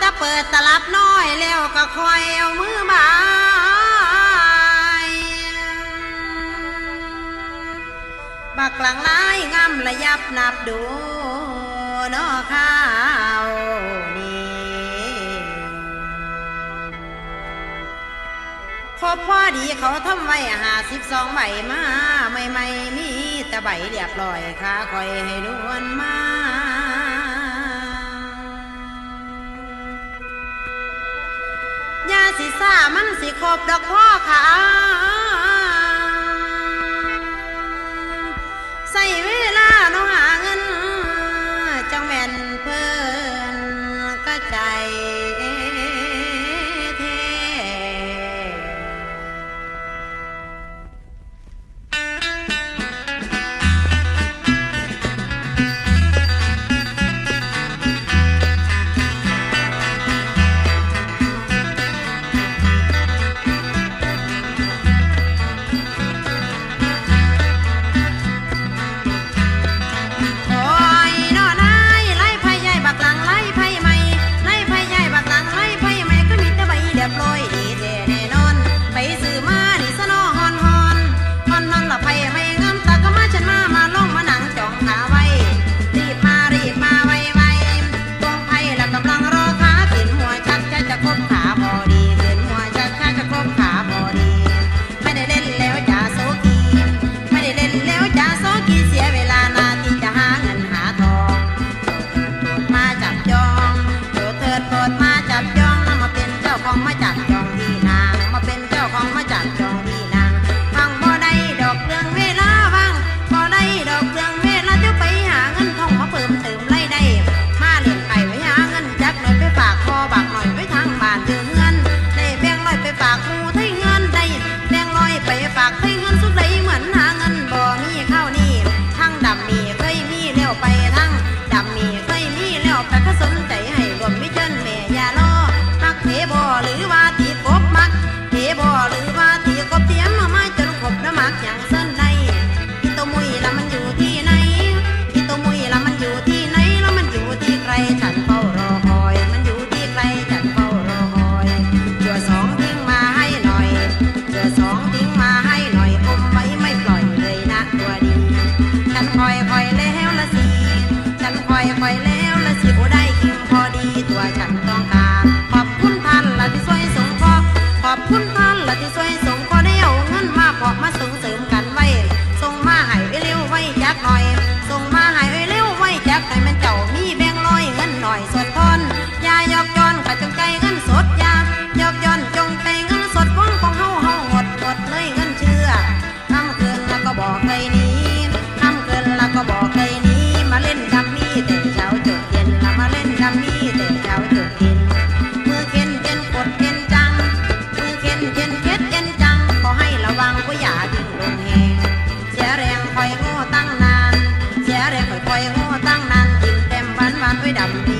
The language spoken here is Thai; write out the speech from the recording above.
ถ้าเปิดตลับน้อยแล้วก็คอยเอามือมาบักหลังลายงามระยับนับดูนอข้าวนี่ครบพ่อดีเขาทำไว้หาสิบสองใบมาไม่ไม่มีแต่ใบเรียบร้อยค่ะคอยให้ดวนมา สิสามันสิขอบดอกพ่อค่ะ คอยคอยแล้วละสิ ฉันคอยคอยแล้วละสิโอได้กินพอดีตัวฉันต้องการ ขอบคุณท่านละที่ช่วยสงเคอขอบคุณท่านละที่ช่วย ได้ค่อยๆหัวตั้งนานกินเต็มวันวันด้วยดำ